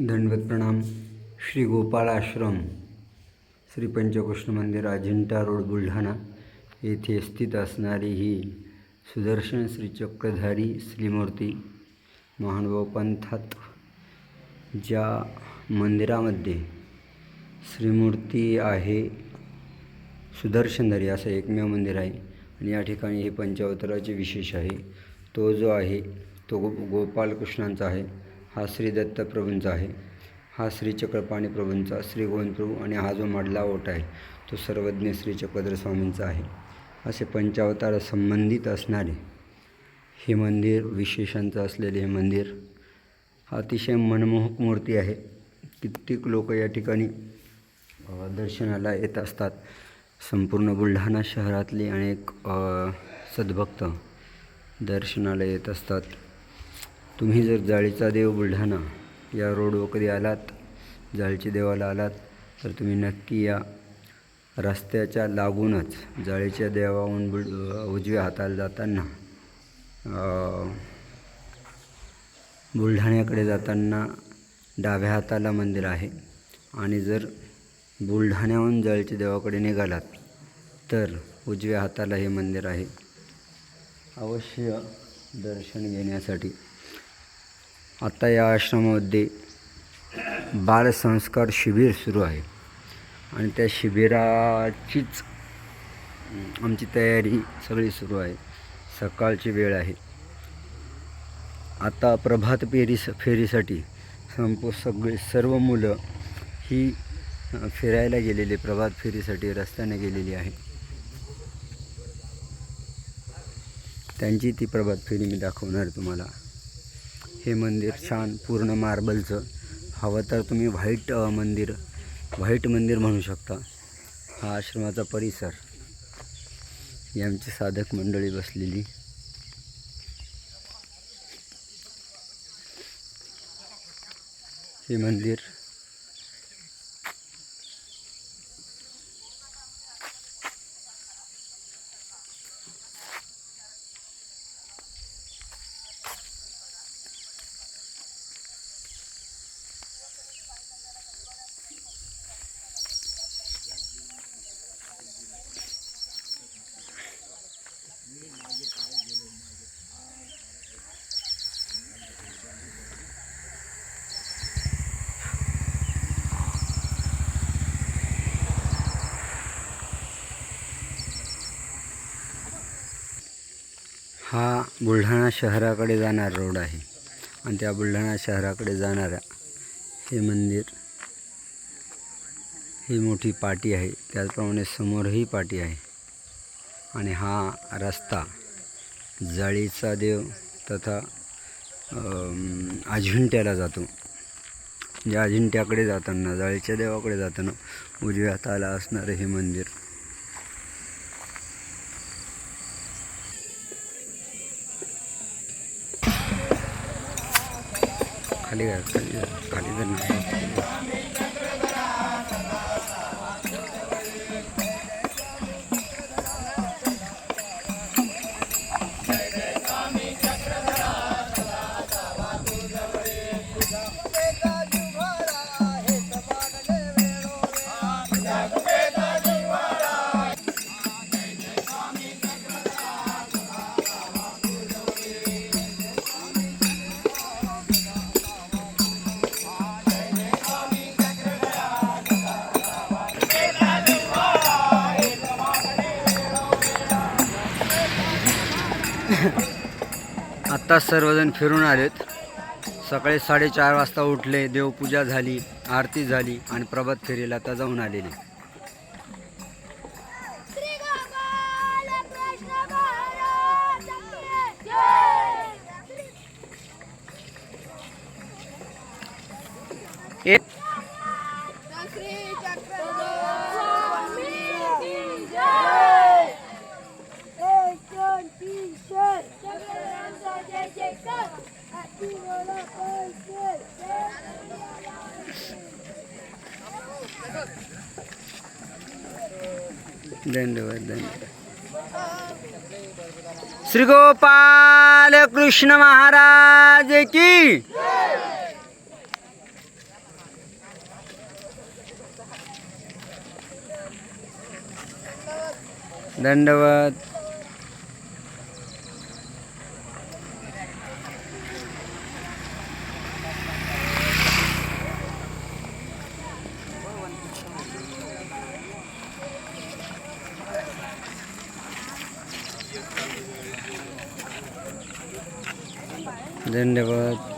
दंडवत प्रणाम श्री गोपाळ आश्रम श्री पंचकृष्ण मंदिर अजिंठा रोड बुलढाणा. येथे स्थित असणारी ही सुदर्शन श्री चक्रधारी श्रीमूर्ती महानुभाव पंथात ज्या मंदिरामध्ये श्रीमूर्ती आहे सुदर्शनधारी असं एकमेव मंदिर आहे. आणि या ठिकाणी हे पंचावताराचे विशेष आहे. तो जो आहे तो गो गोपालकृष्णांचा आहे. हा श्री दत्तप्रभूंचा आहे. हा श्री चक्रपाणी प्रभूंचा श्री गोविंदप्रभू आणि हा जो मडला ओट आहे तो सर्वज्ञ श्री चक्रधर स्वामींचा आहे. असे पंचावतार संबंधित असणारे हे मंदिर विशेषांचं असलेले हे मंदिर अतिशय मनमोहक मूर्ती आहे. कित्येक लोक या ठिकाणी दर्शनाला येत असतात. संपूर्ण बुलढाणा शहरातले अनेक सद्भक्त दर्शनाला येत असतात. तुम्ही जर जाळीचा देव बुलढाणा या रोडवर कधी आलात जाळीच्या देवाला आलात तर तुम्ही नक्की या. रस्त्याच्या लागूनच जाळीच्या देवाहून बुल उजव्या हाताला जाताना बुलढाण्याकडे जाताना डाव्या हाताला मंदिर आहे. आणि जर बुलढाण्याहून जाळीच्या देवाकडे निघालात तर उजव्या हाताला हे मंदिर आहे. अवश्य दर्शन घेण्यासाठी. आता या आश्रमामध्ये बालसंस्कार शिबिर सुरू आहे. आणि त्या शिबिराचीच आमची तयारी सगळी सुरू आहे. सकाळची वेळ आहे. आता प्रभात फेरी फेरीसाठी संपू सगळे सर्व मुलं ही फिरायला गेलेली प्रभात फेरीसाठी रस्त्याने गेलेली आहे. त्यांची ती प्रभात फेरी मी दाखवणार तुम्हाला. हे मंदिर छान पूर्ण मार्बलचं. हवं तर तुम्ही व्हाईट मंदिर व्हाईट मंदिर म्हणू शकता. हा आश्रमाचा परिसर. ही आमची साधक मंडळी बसलेली. हे मंदिर हा बुलढाणा शहराकडे जाणारा रोड आहे. आणि त्या बुलढाणा शहराकडे जाणाऱ्या हे मंदिर ही मोठी पाटी आहे. त्याचप्रमाणे समोरही पाटी आहे. आणि हा रस्ता जाळीचा देव तथा अजिंठ्याला जातो. या अजिंठ्याकडे जाताना जाळीच्या देवाकडे जाताना उजव्या हाताला असणारं हे मंदिर 那个อก个ลือ आत्ताच सर्वजण फिरून आलेत. सकाळी साडेचार वाजता उठले देवपूजा झाली आरती झाली आणि प्रभात फेरीला आता जाऊन आलेले. एक धन्यवाद धन्यवाद. श्री गोपाल कृष्ण महाराज की। दंडवत धन्यवाद.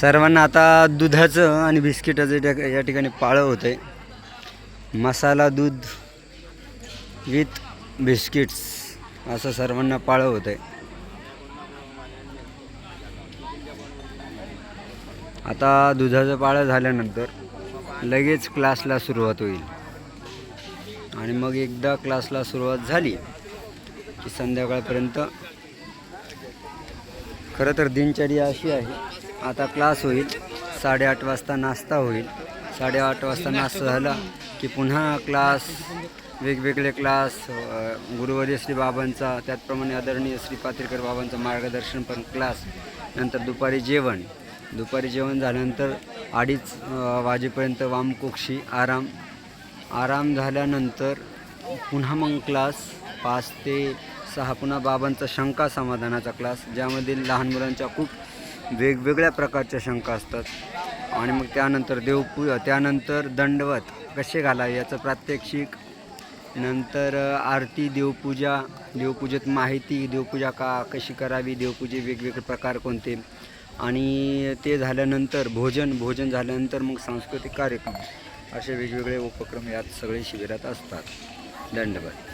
सर्वांना आता दुधाचं आणि बिस्किटाचं त्या- या ठिकाणी पाळं होतं आहे मसाला दूध विथ बिस्किट्स असं सर्वांना पाळं होतं आहे आता दुधाचं पाळं झाल्यानंतर लगेच क्लासला सुरुवात होईल. आणि मग एकदा क्लासला सुरुवात झाली की संध्याकाळपर्यंत. खरं तर दिनचर्या अशी आहे आता क्लास होईल. साडेआठ वाजता नाश्ता होईल. साडेआठ वाजता नाश्ता झाला की पुन्हा क्लास वेगवेगळे क्लास गुरुवर्य श्री बाबांचा त्याचप्रमाणे आदरणीय श्री पात्रीकर बाबांचा मार्गदर्शन पण क्लास नंतर दुपारी जेवण. दुपारी जेवण झाल्यानंतर अडीच वाजेपर्यंत वामकोक्षी आराम. आराम झाल्यानंतर पुन्हा मग क्लास पाच ते सहा. पुन्हा बाबांचा शंका समाधानाचा क्लास ज्यामध्ये लहान मुलांच्या खूप वेगवेगळ्या प्रकारच्या शंका असतात. आणि मग त्यानंतर देवपू त्यानंतर दंडवत कसे घालावे याचं प्रात्यक्षिक. नंतर आरती देवपूजा देवपूजेत माहिती देवपूजा का कशी करावी देवपूजे वेगवेगळे प्रकार कोणते? आणि ते झाल्यानंतर भोजन भोजन झाल्यानंतर मग सांस्कृतिक कार्यक्रम. असे वेगवेगळे उपक्रम यात सगळे शिबिरात असतात. दंडवत.